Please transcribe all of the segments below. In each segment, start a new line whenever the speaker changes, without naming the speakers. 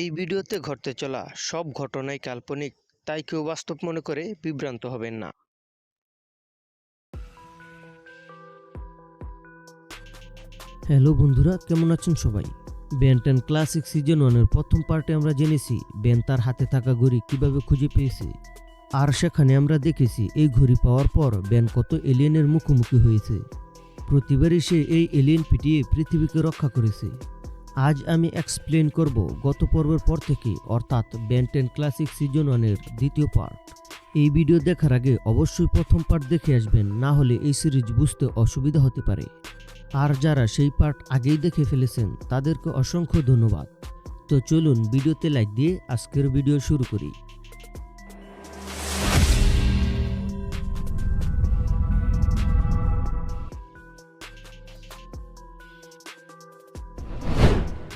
এই ভিডিওতে ঘটতে চলা সব ঘটনাই কাল্পনিক, তাই কেউ বাস্তব মনে করে বিভ্রান্ত হবেন না।
হ্যালো বন্ধুরা, কেমন আছেন সবাই? বেন টেন ক্লাসিক সিজন ওয়ানের প্রথম পার্টে আমরা জেনেছি বেন তার হাতে থাকা ঘড়ি কীভাবে খুঁজে পেয়েছে। আর সেখানে আমরা দেখেছি এই ঘড়ি পাওয়ার পর বেন কত এলিয়েনের মুখোমুখি হয়েছে। প্রতিবারই সে এই এলিয়েন পিটিয়ে পৃথিবীকে রক্ষা করেছে। আজ আমি এক্সপ্লেন করব গত পর্বের পর থেকে, অর্থাৎ বেন টেন ক্লাসিক সিজন ওয়ানের দ্বিতীয় পার্ট এই ভিডিও দেখার আগে অবশ্যই প্রথম পার্ট দেখে আসবেন, না হলে এই সিরিজ বুঝতে অসুবিধা হতে পারে। আর যারা সেই পার্ট আগেই দেখে ফেলেছেন, তাদেরকে অসংখ্য ধন্যবাদ। তো চলুন ভিডিওতে লাইক দিয়ে আজকের ভিডিও শুরু করি।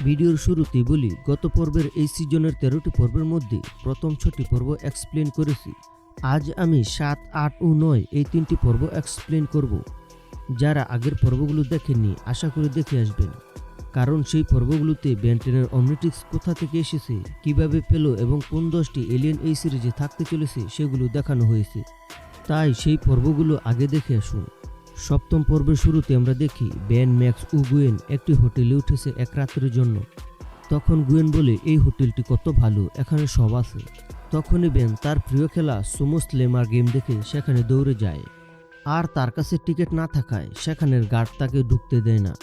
ভিডিওর শুরুতেই বলি, গত পর্বের এই সিজনের তেরোটি পর্বের মধ্যে প্রথম ছটি পর্ব এক্সপ্লেন করেছি। আজ আমি সাত, আট ও নয় এই তিনটি পর্ব এক্সপ্লেন করব। যারা আগের পর্বগুলো দেখেননি, আশা করে দেখে আসবেন। কারণ সেই পর্বগুলোতে ব্যান্টেনের অমনিটিক্স কোথা থেকে এসেছে, কীভাবে পেল এবং কোন দশটি এলিয়েন এই সিরিজে থাকতে চলেছে, সেগুলো দেখানো হয়েছে। তাই সেই পর্বগুলো আগে দেখে আসুন। সপ্তম পর্বের শুরুতে আমরা দেখি ব্যান ম্যাক্স ও গুয়েন একটি হোটেলে উঠেছে এক রাতের জন্য। তখন গুয়েন বলে, এই হোটেলটি কত ভালো, এখানে সব আছে। তখনই বেন তার প্রিয় খেলা সুমো স্লেমার গেম দেখে সেখানে দৌড়ে যায়। আর তার কাছে টিকিট না থাকায় সেখানের গার্ড তাকে ঢুকতে দেয় না।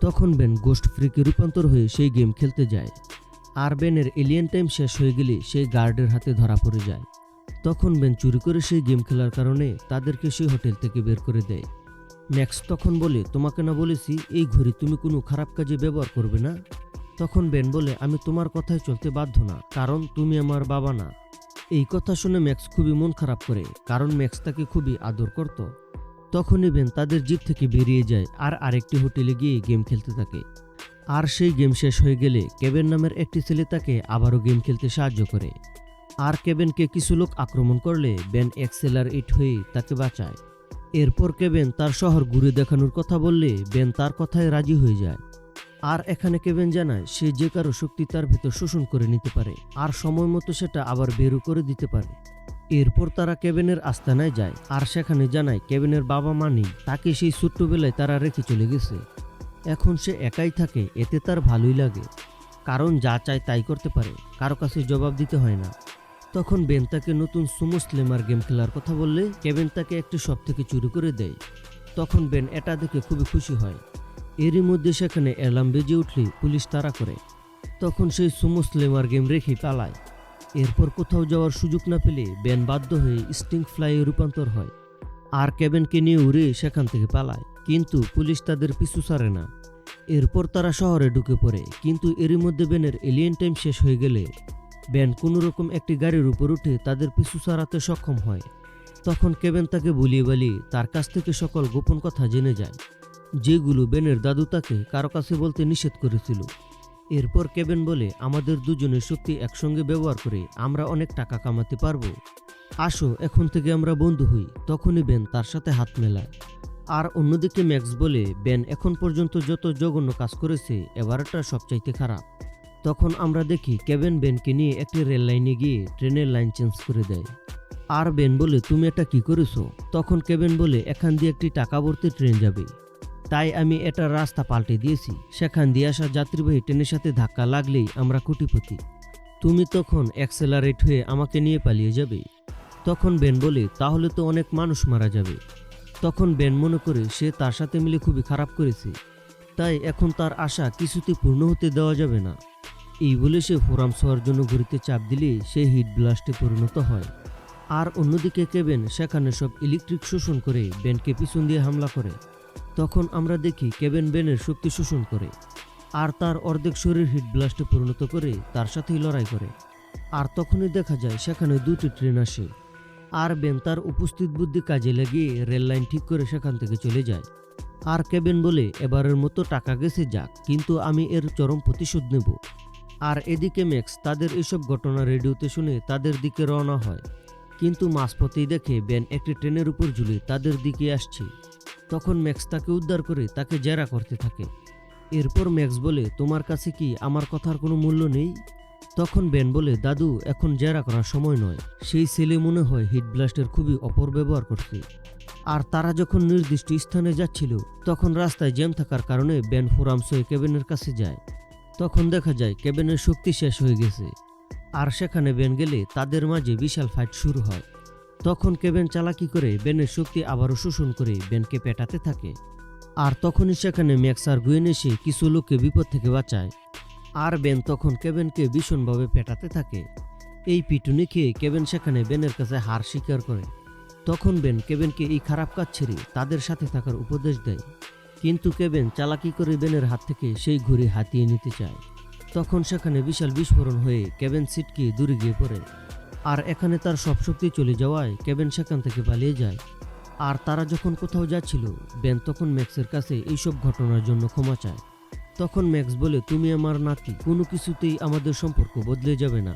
তখন বেন গোস্ট ফ্রিকে রূপান্তর হয়ে সেই গেম খেলতে যায়। আর বেনের এলিয়েন টাইম শেষ হয়ে গেলে সেই গার্ডের হাতে ধরা পড়ে যায়। তখন বেন চুরি করে সেই গেম খেলার কারণে তাদেরকে সেই হোটেল থেকে বের করে দেয়। ম্যাক্স তখন বলে, তোমাকে না বলেছি, এই ঘড়ি তুমি কোনো খারাপ কাজে ব্যবহার করবে না? তখন বেন বলে, আমি তোমার কথায় চলতে বাধ্য না, কারণ তুমি আমার বাবা না। এই কথা শুনে ম্যাক্স খুবই মন খারাপ করে, কারণ ম্যাক্স তাকে খুবই আদর করত। তখনই বেন তাদের জিপ থেকে বেরিয়ে যায় আর আরেকটি হোটেলে গিয়ে গেম খেলতে থাকে। আর সেই গেম শেষ হয়ে গেলে কেবেন নামের একটি ছেলে তাকে আবারও গেম খেলতে সাহায্য করে। আর কেবেনকে কিছু লোক আক্রমণ করলে বেন এক্সেলার ইট হয়ে তাকে বাঁচায়। এরপর কেবেন তার শহর ঘুরে দেখানোর কথা বললে বেন তার কথায় রাজি হয়ে যায়। আর এখানে কেবেন জানায় সে যে কারও শক্তি তার ভেতর শোষণ করে নিতে পারে, আর সময় মতো সেটা আবার বেরু করে দিতে পারে। এরপর তারা কেবেনের আস্তানায় যায়, আর সেখানে জানায় কেবেনের বাবা মা নেই, তাকে সেই ছোট্টবেলায় তারা রেখে চলে গেছে। এখন সে একাই থাকে, এতে তার ভালোই লাগে। কারণ যা চায় তাই করতে পারে, কারও কাছে জবাব দিতে হয় না। তখন বেন তাকে নতুন সুমো স্লেমার গেম খেলার কথা বললে কেবেন তাকে একটি শপ থেকে চুরি করে দেয়। তখন বেন এটা দেখে খুবই খুশি হয়। এরই মধ্যে সেখানে অ্যালার্ম বেজে উঠলে পুলিশ তাড়া করে। তখন সেই সুমো স্লেমার গেম রেখে পালায়। এরপর কোথাও যাওয়ার সুযোগ না পেলে বেন বাধ্য হয়ে স্টিং ফ্লাইয়ে রূপান্তর হয়। আর কেবেনকে নিয়ে উড়ে সেখান থেকে পালায়, কিন্তু পুলিশ তাদের পিছু ছাড়ে না। এরপর তারা শহরে ঢুকে পড়ে, কিন্তু এরই মধ্যে বেনের এলিয়েন টাইম শেষ হয়ে গেলে ব্যান কোনো রকম একটি গাড়ির উপর উঠে তাদের পিছু ছাড়াতে সক্ষম হয়। তখন কেবেন তাকে বলিয়ে বালিয়ে তার কাছ থেকে সকল গোপন কথা জেনে যায়। যেগুলো বেনের দাদু তাকে কারও কাছে বলতে নিষেধ করেছিল। এরপর কেবেন বলে, আমাদের দুজনের শক্তি একসঙ্গে ব্যবহার করে আমরা অনেক টাকা কামাতে পারব। আসো, এখন থেকে আমরা বন্ধু হই। তখনই বেন তার সাথে হাত মেলায়। আর অন্যদিকে ম্যাক্স বলে, বেন এখন পর্যন্ত যত জঘন্য কাজ করেছে, এবারটা সবচাইতে খারাপ। তখন আমরা দেখি কেবেন বেনকে নিয়ে একটি রেল লাইনে গিয়ে ট্রেনের লাইন চেঞ্জ করে দেয়। আর বেন বলে, তুমি এটা কি করেছ? তখন কেবেন বলে, এখান দিয়ে একটি টাকা ভর্তি ট্রেন যাবে। তাই আমি এটা রাস্তা পাল্টে দিয়েছি। সেখান দিয়ে আসা যাত্রীবাহী ট্রেনের সাথে ধাক্কা লাগলেই আমরা কোটিপতি। তুমি তখন অ্যাক্সেলারেট হয়ে আমাকে নিয়ে পালিয়ে যাবে। তখন বেন বলে, তাহলে তো অনেক মানুষ মারা যাবে। তখন বেন মনে করে, সে তার সাথে মিলে খুবই খারাপ করেছে। তাই এখন তার আশা কিছুতে পূর্ণ হতে দেওয়া যাবে না। এই বলে সে ফোরাম হওয়ার জন্য ঘুরিতে চাপ দিলে সে হিট ব্লাস্টে পরিণত হয়। আর অন্যদিকে কেবেন সেখানে সব ইলেকট্রিক শোষণ করে বেনকে পিছন দিয়ে হামলা করে। তখন আমরা দেখি কেবেন বেনের শক্তি শোষণ করে। আর তার অর্ধেক শরীর হিট ব্লাস্টে পরিণত করে তার সাথেই লড়াই করে। আর তখনই দেখা যায় সেখানে দুটি ট্রেন আসে। আর বেন তার উপস্থিত বুদ্ধি কাজে লাগিয়ে রেল লাইন ঠিক করে সেখান থেকে চলে যায়। আর কেবেন বলে, এবারের মতো টাকা গেছে যাক, কিন্তু আমি এর চরম প্রতিশোধ নেব। আর এদিকে ম্যাক্স তাদের এসব ঘটনা রেডিওতে শুনে তাদের দিকে রওনা হয়। কিন্তু মাঝপথেই দেখে বেন একটি ট্রেনের উপর ঝুলে তাদের দিকে আসছে। তখন ম্যাক্স তাকে উদ্ধার করে তাকে জেরা করতে থাকে। এরপর ম্যাক্স বলে, তোমার কাছে কি আমার কথার কোনো মূল্য নেই? তখন বেন বলে, দাদু, এখন জেরা করার সময় নয়। সেই ছেলে মনে হয় হিট ব্লাস্টের খুবই অপব্যবহার করছে। আর তারা যখন নির্দিষ্ট স্থানে যাচ্ছিল, তখন রাস্তায় জ্যাম থাকার কারণে বেন ফোরামস কেবিনের কাছে যায়। তখন দেখা যায় কেবিনের শক্তি শেষ হয়ে গেছে। আর সেখানে বেন গেলে তাদের মাঝে বিশাল ফাইট শুরু হয়। তখন কেবেন চালাকি করে বেনের শক্তি আবারও শোষণ করে বেনকে পেটাতে থাকে। আর তখনই সেখানে ম্যাক্স আর গুয়েন এসে কিছু লোককে বিপদ থেকে বাঁচায়। আর বেন তখন কেবেনকে ভীষণভাবে পেটাতে থাকে। এই পিটুনি খেয়ে কেবেন সেখানে বেনের কাছে হার স্বীকার করে। তখন বেন কেবেনকে এই খারাপ কাজ ছেড়ে তাদের সাথে থাকার উপদেশ দেয়। কিন্তু কেবেন চালাকি করে বেনের হাত থেকে সেই ঘুড়ি হাতিয়ে নিতে চায়। তখন সেখানে বিশাল বিস্ফোরণ হয়ে কেবেন সিটকে দূরে গিয়ে পড়ে। আর এখানে তার সব শক্তি চলে যাওয়ায় কেবেন সেখান থেকে পালিয়ে যায়। আর তারা যখন কোথাও যাচ্ছিল, বেন তখন ম্যাক্সের কাছে এইসব ঘটনার জন্য ক্ষমা চায়। তখন ম্যাক্স বলে, তুমি আমার নাতি, কোনো কিছুতেই আমাদের সম্পর্ক বদলে যাবে না।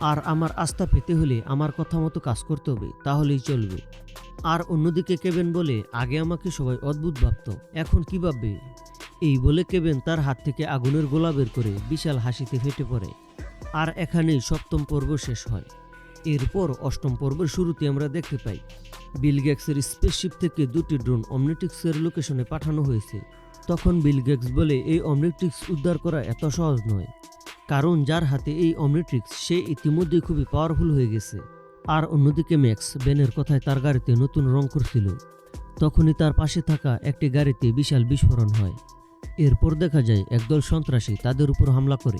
আর আমার আস্থা পেতে হলে আমার কথা মতো কাজ করতে হবে, তাহলেই চলবে। আর অন্যদিকে কেবেন বলে, আগে আমাকে সবাই অদ্ভুত ভাবত, এখন কি ভাববে? এই বলে কেবেন তার হাত থেকে আগুনের গোলা বের করে বিশাল হাসিতে ফেটে পড়ে। আর এখানেই সপ্তম পর্ব শেষ হয়। এরপর অষ্টম পর্বের শুরুতে আমরা দেখতে পাই, বিল গেক্সের স্পেসশিপ থেকে দুটি ড্রোন অমনেটিক্সের লোকেশনে পাঠানো হয়েছে। তখন বিল গেক্স বলে, এই অমনেটিক্স উদ্ধার করা এত সহজ নয়। কারণ যার হাতে এই অমনেটিক্স সে ইতিমধ্যেই খুবই পাওয়ারফুল হয়ে গেছে। আর অন্যদিকে ম্যাক্স বেনের কথায় তার গাড়িতে নতুন রং করছিল। তখনই তার পাশে থাকা একটি গাড়িতে বিশাল বিস্ফোরণ হয়। এরপর দেখা যায়, একদল সন্ত্রাসী তাদের উপর হামলা করে।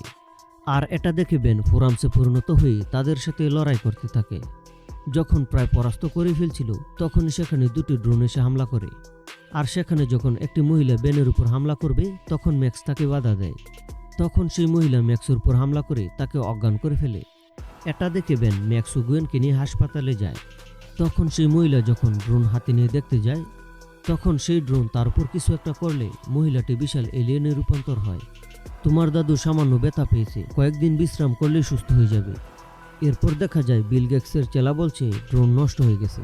আর এটা দেখে বেন ফোরামসে পরিণত হয়ে তাদের সাথে লড়াই করতে থাকে। যখন প্রায় পরাস্ত করে ফেলছিল তখন সেখানে দুটি ড্রোন এসে হামলা করে। আর সেখানে যখন একটি মহিলা বেনের উপর হামলা করবে, তখন ম্যাক্স তাকে বাধা দেয়। তখন সেই মহিলা ম্যাক্সের উপর হামলা করে তাকে অজ্ঞান করে ফেলে। এটা দেখে বেন ম্যাক্স গুয়েনকে নিয়ে হাসপাতালে যায়। তখন সেই মহিলা যখন ড্রোন হাতে নিয়ে দেখতে যায়, তখন সেই ড্রোন তার উপর কিছু একটা করলে মহিলাটি বিশাল এলিয়েনে রূপান্তর হয়। তোমার দাদু সামান্য ব্যথা পেয়েছে, কয়েকদিন বিশ্রাম করলেই সুস্থ হয়ে যাবে। এরপর দেখা যায় বিল গেক্সের চেলা বলছে, ড্রোন নষ্ট হয়ে গেছে।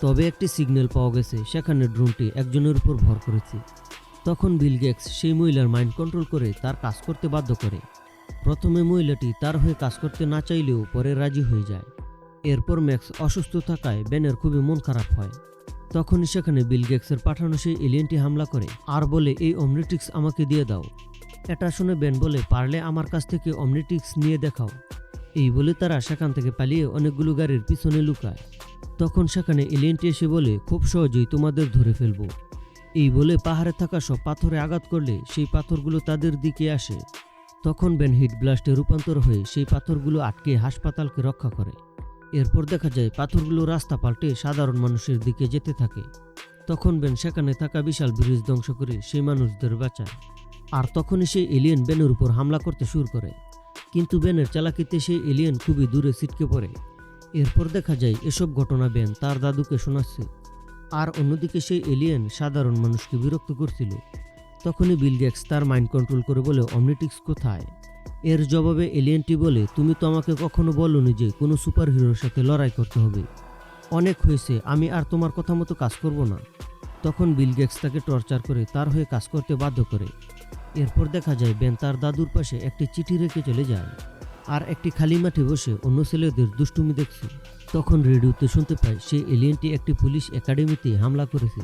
তবে একটি সিগন্যাল পাওয়া গেছে, সেখানে ড্রোনটি একজনের উপর ভর করেছে। তখন বিল গেক্স সেই মহিলার মাইন্ড কন্ট্রোল করে তার কাজ করতে বাধ্য করে। প্রথমে মহিলাটি তার হয়ে কাজ করতে না চাইলেও পরে রাজি হয়ে যায়। এরপর ম্যাক্স অসুস্থ থাকায় ব্যানের খুবই মন খারাপ হয়। তখনই সেখানে বিল গেক্সের পাঠানো সেই এলিয়েনটি হামলা করে। আর বলে, এই অমনিটিক্স আমাকে দিয়ে দাও। এটা শুনে বেন বলে, পারলে আমার কাছ থেকে অমনিটিক্স নিয়ে দেখাও। এই বলে তারা সেখান থেকে পালিয়ে অনেকগুলো গাড়ির পিছনে লুকায়। তখন সেখানে এলিয়েনটি এসে বলে, খুব সহজেই তোমাদের ধরে ফেলব। এই বলে পাহাড়ে থাকা সব পাথরে আঘাত করলে সেই পাথরগুলো তাদের দিকে আসে। তখন বেন হিট ব্লাস্টে রূপান্তর হয়ে সেই পাথরগুলো আটকে হাসপাতালকে রক্ষা করে। এরপর দেখা যায় পাথরগুলো রাস্তা পাল্টে সাধারণ মানুষের দিকে যেতে থাকে। তখন বেন সেখানে থাকা বিশাল ব্রিজ ধ্বংস করে সেই মানুষদের বাঁচায়। আর তখনই সেই এলিয়েন বেনের উপর হামলা করতে শুরু করে। কিন্তু বেনের চালাকিতে সেই এলিয়েন খুবই দূরে ছিটকে পড়ে। এরপর দেখা যায় এসব ঘটনা বেন তার দাদুকে শোনাচ্ছে। আর অন্যদিকে সেই এলিয়েন সাধারণ মানুষকে বিরক্ত করছিল। তখনই বিল গেক্স তার মাইন্ড কন্ট্রোল করে বলে অমনিটিক্স কোথায়? এর জবাবে এলিয়েনটি বলে, তুমি তো আমাকে কখনো বলনি যে কোনো সুপার হিরোর সাথে লড়াই করতে হবে। অনেক হয়েছে, আমি আর তোমার কথা মতো কাজ করব না। তখন বিল গেক্স তাকে টর্চার করে, তার হয়ে কাজ করতে বাধ্য করে। এরপর দেখা যায় বেন তার দাদুর পাশে একটি চিঠি রেখে চলে যায়। আর একটি খালি মাঠে বসে অন্য ছেলেদের দুষ্টুমি দেখছে। তখন রেডিওতে শুনতে পায়, সে এলিয়েনটি একটি পুলিশ একাডেমিতে হামলা করেছে।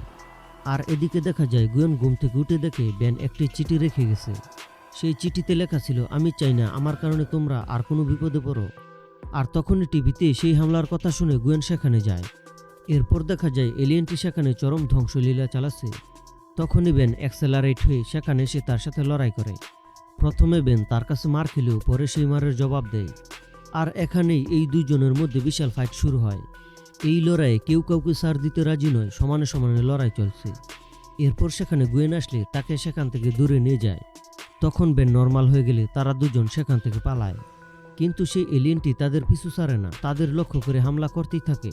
আর এদিকে দেখা যায়, গুয়েন ঘুম থেকে উঠে দেখে ব্যান একটি চিঠি রেখে গেছে। সেই চিঠিতে লেখা ছিল, আমি চাই না, আমার কারণে তোমরা আর কোনো বিপদে পড়ো। আর তখনই টিভিতে সেই হামলার কথা শুনে গুয়েন সেখানে যায়। এরপর দেখা যায়, এলিয়েনটি সেখানে চরম ধ্বংসলীলা চালাচ্ছে। তখনই বেন অ্যাক্সেলারেট হয়ে সেখানে সে তার সাথে লড়াই করে। প্রথমে বেন তার কাছে মার খেলেও পরে সেই মারের জবাব দেয়। আর এখানেই এই দুজনের মধ্যে বিশাল ফাইট শুরু হয়। এই লড়াইয়ে কেউ কাউকে সার দিতে রাজি নয়, সমানে সমানে লড়াই চলছে। এরপর সেখানে গুয়েন আসলে তাকে সেখান থেকে দূরে নিয়ে যায়। তখন বেন নর্মাল হয়ে গেলে তারা দুজন সেখান থেকে পালায়। কিন্তু সেই এলিয়েনটি তাদের পিছু ছাড়ে না, তাদের লক্ষ্য করে হামলা করতেই থাকে।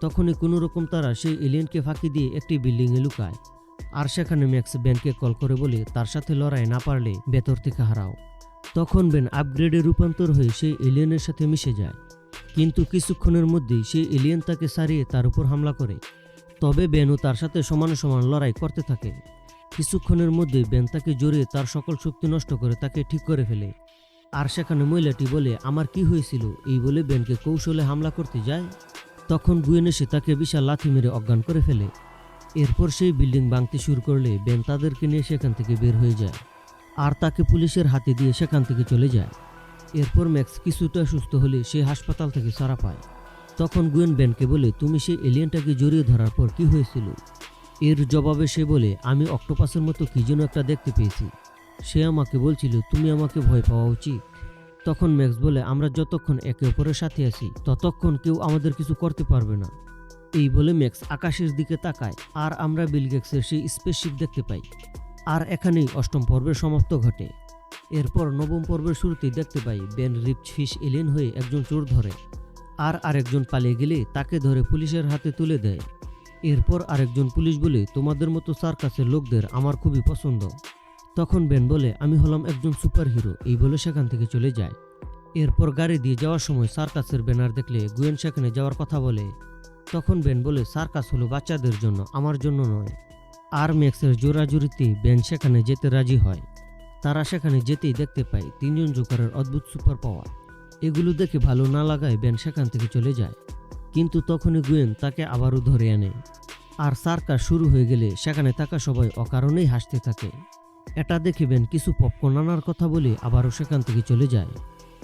তখনই কোনো রকম তারা সেই এলিয়েনকে ফাঁকি দিয়ে একটি বিল্ডিংয়ে লুকায়। আর সেখানে ম্যাক্স বেনকে কল করে বলে, তার সাথে লড়াই না পারলে বেতর থেকে হারাও। তখন বেন আপগ্রেডে রূপান্তর হয়ে সেই এলিয়েনের সাথে মিশে যায়। কিন্তু কিছুক্ষণের মধ্যেই সেই এলিয়েন তাকে সারিয়ে তার উপর হামলা করে। তবে বেনও তার সাথে সমান সমান লড়াই করতে থাকে। কিছুক্ষণের মধ্যেই বেন তাকে জড়িয়ে তার সকল শক্তি নষ্ট করে তাকে ঠিক করে ফেলে। আর সেখানে মহিলাটি বলে, আমার কি হয়েছিল? এই বলে বেনকে কৌশলে হামলা করতে যায়? তখন গুয়েন এসে তাকে বিশাল লাথি মেরে অজ্ঞান করে ফেলে। এরপর সেই বিল্ডিং ভাঙতে শুরু করলে বেন তাদেরকে নিয়ে সেখান থেকে বের হয়ে যায়। আর তাকে পুলিশের হাতে দিয়ে সেখান থেকে চলে যায়। এরপর ম্যাক্স কিছুটা সুস্থ হলে সে হাসপাতাল থেকে সারা পায়। তখন গুয়েন ব্যানকে বলে, তুমি সেই এলিয়েনটাকে জড়িয়ে ধরার পর কি হয়েছিল? এর জবাবে সে বলে, আমি অক্টোপাসের মতো কি যেন একটা দেখতে পেয়েছি। সে আমাকে বলছিল, তুমি আমাকে ভয় পাওয়া উচিত। তখন ম্যাক্স বলে, আমরা যতক্ষণ একে অপরের সাথে আছি, ততক্ষণ কেউ আমাদের কিছু করতে পারবে না। এই বলে ম্যাক্স আকাশের দিকে তাকায়, আর আমরা বিল বিলগেক্সের সেই স্পেসশিপ দেখতে পাই। আর এখানেই অষ্টম পর্বের সমাপ্ত ঘটে। এরপর নবম পর্বের শুরুতেই দেখতে পাই বেন রিপচ ফিশ এলিয়েন হয়ে একজন চোর ধরে। আর আরেকজন পালিয়ে গেলে তাকে ধরে পুলিশের হাতে তুলে দেয়। এরপর আরেকজন পুলিশ বলে, তোমাদের মতো সার্কাসের লোকদের আমার খুবই পছন্দ। তখন বেন বলে, আমি হলাম একজন সুপার হিরো এই বলে সেখান থেকে চলে যায়। এরপর গাড়ি দিয়ে যাওয়ার সময় সার্কাসের ব্যানার দেখলে গুয়েন সেখানে যাওয়ার কথা বলে। তখন বেন বলে, সার্কাস হলো বাচ্চাদের জন্য, আমার জন্য নয়। আর ম্যাক্সের জোরাজুরিতে বেন সেখানে যেতে রাজি হয়। তারা সেখানে যেতেই দেখতে পায় তিনজন জোকারের অদ্ভুত সুপার পাওয়ার। এগুলো দেখে ভালো না লাগায় বেন সেখান থেকে চলে যায়। কিন্তু তখনই গুয়েন তাকে আবারও ধরে আনে। আর সার্কাস শুরু হয়ে গেলে সেখানে থাকা সবাই অকারণেই হাসতে থাকে। এটা দেখে বেন কিছু পপকর্ন আনার কথা বলে আবারও সেখান থেকে চলে যায়।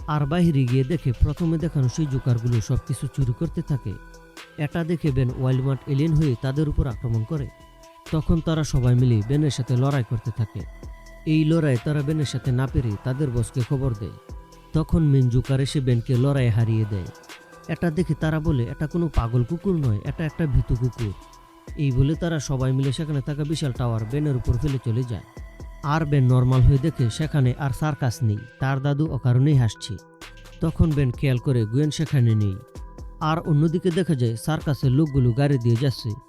আর বাইরে গিয়ে দেখে প্রথমে দেখানো সেই জোকারগুলো সব কিছু চুরি করতে থাকে। এটা দেখে বেন ওয়াইল্ডমার্ট এলিয়েন হয়ে তাদের উপর আক্রমণ করে। তখন তারা সবাই মিলে বেনের সাথে লড়াই করতে থাকে। এই লড়াই তারা বেনের সাথে না পেরে তাদের বসকে খবর দেয়। তখন মেন জোকার এসে বেনকে লড়াই হারিয়ে দেয়। এটা দেখে তারা বলে, এটা কোনো পাগল কুকুর নয়, এটা একটা ভীতু কুকুর। এই বলে তারা সবাই মিলে সেখানে থাকা বিশাল টাওয়ার বেনের উপর ফেলে চলে যায়। আর বেন নর্মাল হয়ে দেখে সেখানে আর সার্কাস নেই, তার দাদু অকারণেই হাসছে। তখন বেন খেয়াল করে, গুয়েন সেখানে নেই। আর অন্যদিকে দেখা যায়, সার্কাসের লোকগুলো গাড়ি দিয়ে যাচ্ছে।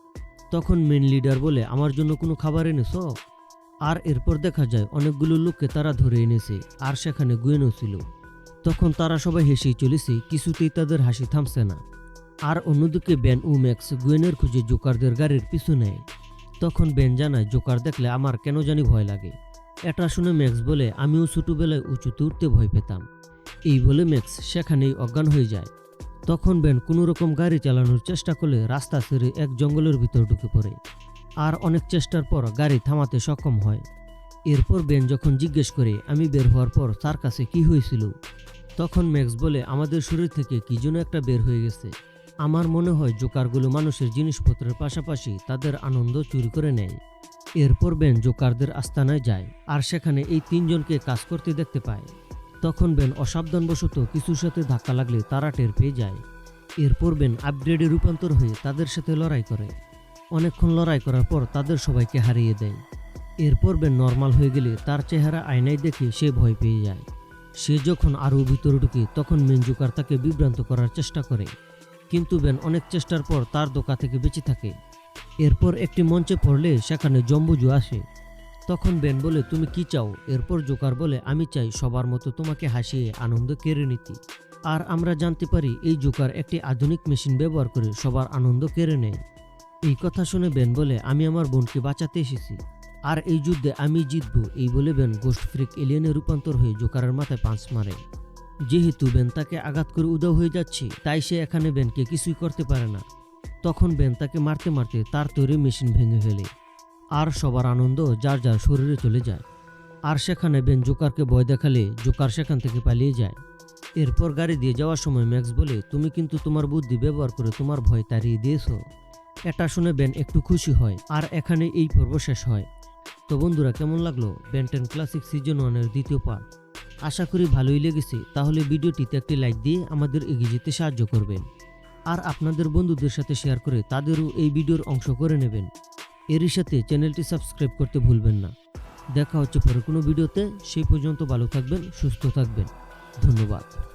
তখন মেন লিডার বলে, আমার জন্য কোনো খাবার এনেছ? আর এরপর দেখা যায়, অনেকগুলো লোককে তারা ধরে এনেছে, আর সেখানে গুয়েনও ছিল। তখন তারা সবাই হেসেই চলেছে, কিছুতেই তাদের হাসি থামছে না। আর অন্যদিকে ব্যান ও ম্যাক্স গুয়েনের খুঁজে জোকারদের গাড়ির পিছু নেয়। তখন ব্যান জানায়, জোকার দেখলে আমার কেন জানি ভয় লাগে। এটা শুনে ম্যাক্স বলে, আমিও ছোটবেলায় উঁচুতে উঠতে ভয় পেতাম। এই বলে ম্যাক্স সেখানেই অজ্ঞান হয়ে যায়। তখন বেন কোনো রকম গাড়ি চালানোর চেষ্টা করলে রাস্তা ছেড়ে এক জঙ্গলের ভিতর ঢুকে পড়ে। আর অনেক চেষ্টার পর গাড়ি থামাতে সক্ষম হয়। এরপর বেন যখন জিজ্ঞেস করে, আমি বের হওয়ার পর তার কাছে কি হয়েছিল? তখন ম্যাক্স বলে, আমাদের শরীর থেকে কি যেন একটা বের হয়ে গেছে। আমার মনে হয় জোকারগুলো মানুষের জিনিসপত্রের পাশাপাশি তাদের আনন্দ চুরি করে নেয়। এরপর বেন জোকারদের আস্তানায় যায়, আর সেখানে এই তিনজনকে কাজ করতে দেখতে পায়। তখন বেন অসাবধানবশত কিছুর সাথে ধাক্কা লাগলে তারা টের পেয়ে যায়। এরপর বেন আপগ্রেডে রূপান্তর হয়ে তাদের সাথে লড়াই করে। অনেকক্ষণ লড়াই করার পর তাদের সবাইকে হারিয়ে দেয়। এরপর বেন নর্মাল হয়ে গেলে তার চেহারা আয়নায় দেখে সে ভয় পেয়ে যায়। সে যখন আরও ভিতরে ঢুকে তখন মেনজুকার তাকে বিভ্রান্ত করার চেষ্টা করে। কিন্তু বেন অনেক চেষ্টার পর তার দোকা থেকে বেঁচে থাকে। এরপর একটি মঞ্চে পড়লে সেখানে জম্বুজু আসে। তখন বেন বলে, তুমি কি চাও? এরপর জোকার বলে, আমি চাই সবার মতো তোমাকে হাসিয়ে আনন্দ কেড়ে নিতে। আর আমরা জানতে পারি, এই জোকার একটি আধুনিক মেশিন ব্যবহার করে সবার আনন্দ কেড়ে নেয়। এই কথা শুনে বেন বলে, আমি আমার বোনকে বাঁচাতে এসেছি। আর এই যুদ্ধে আমি জিতব। এই বলে বেন গোস্ট ফ্রিক এলিয়েনে রূপান্তর হয়ে জোকারের মাথায় পাঁচ মারে। যেহেতু বেন তাকে আঘাত করে উদাও হয়ে যাচ্ছে, তাই সে এখানে বেনকে কিছুই করতে পারে না। তখন বেন তাকে মারতে মারতে তার তৈরি মেশিন ভেঙে ফেলে। আর সবার আনন্দ যার যার শরীরে চলে যায়। আর সেখানে বেন জোকারকে ভয় দেখালে জোকার সেখান থেকে পালিয়ে যায়। এরপর গাড়ি দিয়ে যাওয়ার সময় ম্যাক্স বলে, তুমি কিন্তু তোমার বুদ্ধি ব্যবহার করে তোমার ভয় তাড়িয়ে দিয়েছ। এটা শুনে বেন একটু খুশি হয় আর এখানে এই পর্ব শেষ হয়। তো বন্ধুরা, কেমন লাগল বেন্টেন ক্লাসিক সিজন ওয়ানের দ্বিতীয় পার্ট আশা করি ভালোই লেগেছে। তাহলে ভিডিওটিতে একটি লাইক দিয়ে আমাদের এগিয়ে যেতে সাহায্য করবেন। আর আপনাদের বন্ধুদের সাথে শেয়ার করে তাদেরও এই ভিডিওর অংশ করে নেবেন। এরই সাথে চ্যানেলটি সাবস্ক্রাইব করতে ভুলবেন না। দেখা হচ্ছে পরে কোনো ভিডিওতে। সেই পর্যন্ত ভালো থাকবেন, সুস্থ থাকবেন। ধন্যবাদ।